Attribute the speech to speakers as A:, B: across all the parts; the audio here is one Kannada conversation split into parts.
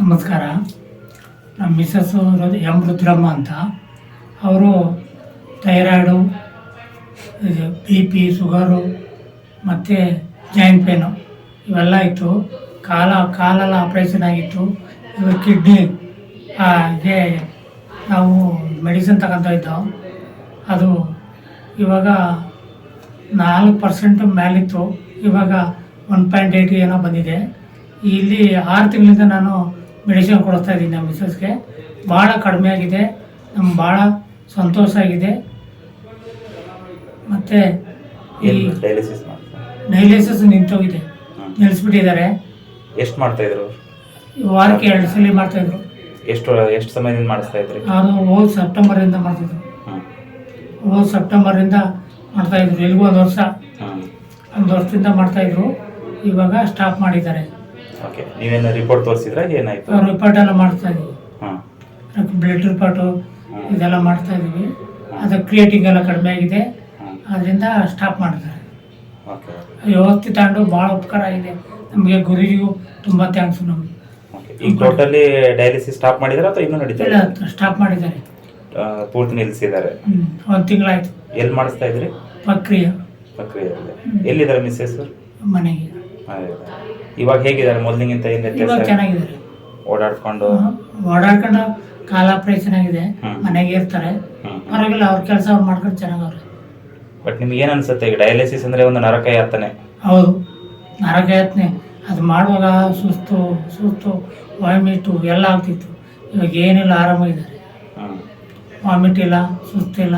A: ನಮಸ್ಕಾರ. ನಮ್ಮ ಮಿಸ್ಸಸ್ಸು ಎಂ ರುದ್ರಮ್ಮ ಅಂತ. ಅವರು ಥೈರಾಯ್ಡು ಬಿ ಪಿ, ಶುಗರು, ಮತ್ತು ಜಾಯಿಂಟ್ ಪೇನು ಇವೆಲ್ಲ ಇತ್ತು. ಕಾಲ, ಕಾಲೆಲ್ಲ ಆಪ್ರೇಷನ್ ಆಗಿತ್ತು. ಇವರು ಕಿಡ್ನಿ ಗೆ ನಾವು ಮೆಡಿಸಿನ್ ತಗೊತಾ ಇದ್ದೋ. ಅದು ಇವಾಗ ನಾಲ್ಕು ಪರ್ಸೆಂಟ್ ಮೇಲಿತ್ತು. ಇವಾಗ ಒನ್ ಪಾಯಿಂಟ್ ಏಯ್ಟ್ ಏನೋ ಬಂದಿದೆ. ಇಲ್ಲಿ ಆರು ತಿಂಗಳಿಂದ ನಾನು ಮೆಡಿಸಿನ್ ಕೊಡಿಸ್ತಾ ಇದ್ದೀನಿ ನಮ್ಮ ಮಿಸಸ್ಗೆ ಭಾಳ ಕಡಿಮೆ ಆಗಿದೆ. ನಮ್ಗೆ ಭಾಳ ಸಂತೋಷ ಆಗಿದೆ. ಮತ್ತು
B: ಇಲ್ಲಿ
A: ಡೈಲಿಸಿಸ್ ನಿಂತೋಗಿದೆ. ನಿಲ್ಲಿಸ್ಬಿಟ್ಟಿದ್ದಾರೆ
B: ಎಷ್ಟು ಮಾಡ್ತಾ ಇದ್ರು?
A: ವಾರಕ್ಕೆ ಎರಡು ಸಲ ಮಾಡ್ತಾಯಿದ್ರು
B: ಎಷ್ಟು ಎಷ್ಟು ಸಮಯದಿಂದ ಮಾಡಿಸ್ತಾ ಇದ್ರಿ?
A: ಅದು ಹೋದ ಸೆಪ್ಟೆಂಬರಿಂದ ಮಾಡ್ತಿದ್ರು ಹೋದ ಸೆಪ್ಟೆಂಬರಿಂದ ಮಾಡ್ತಾಯಿದ್ರು ಎಲ್ಗೂ ಒಂದು ವರ್ಷ. ಒಂದು ವರ್ಷದಿಂದ ಮಾಡ್ತಾಯಿದ್ರು ಇವಾಗ ಸ್ಟಾಪ್ ಮಾಡಿದ್ದಾರೆ.
B: ಓಕೆ ನೀವೇನು ರಿಪೋರ್ಟ್ ತೋರಿಸಿದ್ರೆ? ಏನಾಯ್ತು?
A: ರಿಪೋರ್ಟ್ ಎಲ್ಲ ಮಾಡ್ತಾ ಇದ್ದೀವಿ.
B: ಹಾಂ.
A: ಬ್ಲಡ್ ರಿಪೋರ್ಟು ಇದೆಲ್ಲ ಮಾಡ್ತಾ ಇದ್ದೀವಿ. ಅದು ಕ್ರಿಯೇಟಿಂಗ್ ಎಲ್ಲ ಕಡಿಮೆ ಆಗಿದೆ. ಅದರಿಂದ ಸ್ಟಾಪ್ ಮಾಡಿದ್ದಾರೆ
B: ಓಕೆ
A: ವ್ಯವಸ್ಥೆ ತಗೊಂಡು ಭಾಳ ಉಪಕಾರ ಆಗಿದೆ. ನಮಗೆ ಗುರಿಗೂ ತುಂಬ ಥ್ಯಾಂಕ್ಸ್ ನಮಗೆ.
B: ಈಗ ಟೋಟಲಿ ಡಯಾಲಿಸಿಸ್ ಸ್ಟಾಪ್ ಮಾಡಿದ್ದಾರೆ ಅಥವಾ ಇನ್ನೂ ನಡೀತಾ
A: ಇಲ್ಲ ಸ್ಟಾಪ್ ಮಾಡಿದ್ದಾರೆ.
B: ಪೂರ್ತಿ ನಿಲ್ಲಿಸಿದ್ದಾರೆ.
A: ಒಂದು ತಿಂಗಳಾಯ್ತು.
B: ಎಲ್ಲಿ ಮಾಡಿಸ್ತಾ ಇದ್ರಿ?
A: ಪ್ರಕ್ರಿಯೆ.
B: ಪ್ರಕ್ರಿಯೆಯಲ್ಲಿ. ಎಲ್ಲಿದ್ದಾರೆ ಮಿಸ್ಸಸ್?
A: ಮನೆಗೆ.
B: ಇವಾಗ ಹೇಗಿದ್ದಾರೆ ಮೊದಲಿಗಿಂತ ಏನು
A: ಇವಾಗ
B: ವ್ಯತ್ಯಾಸ?
A: ಚೆನ್ನಾಗಿದ್ದಾರೆ.
B: ಓಡಾಡ್ಕೊಂಡು?
A: ಓಡಾಡ್ಕೊಂಡು ಕಾಲ ಆಪರೇಷನ್ ಆಗಿದೆ
B: ಹ್ಮ್.
A: ಮನೆಗೆ ಇರ್ತಾರೆ.
B: ಹ್ಮ್
A: ಪರವಾಗಿಲ್ಲ ಅವ್ರ ಕೆಲಸ ಅವ್ರು ಮಾಡ್ಕೊಂಡು ಚೆನ್ನಾಗವ್ರೆ.
B: ಬಟ್ ನಿಮ್ಗೆ ಏನು ಅನ್ಸುತ್ತೆ? ಈಗ ಡಯಾಲಿಸಿಸ್ ಅಂದ್ರೆ ಒಂದು ನರಕ ಯಾತನೆ.
A: ಹೌದು. ನರಕ ಯಾತನೆ. ಅದು ಮಾಡುವಾಗ ಸುಸ್ತು ಸುಸ್ತು ವಾಮಿಟು ಎಲ್ಲ ಆಗ್ತಿತ್ತು. ಇವಾಗ ಏನಿಲ್ಲ ಆರಾಮಾಗಿದ್ದಾರೆ.
B: ಹ್ಮ್.
A: ವಾಮಿಟ್ ಇಲ್ಲ ಸುಸ್ತಿಲ್ಲ.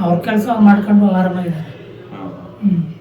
A: ಅವ್ರ ಕೆಲಸ ಅವ್ರು ಮಾಡ್ಕೊಂಡು ಆರಾಮಾಗಿದ್ದಾರೆ.
B: ಹ್ಮ್.
A: ಹ್ಞೂ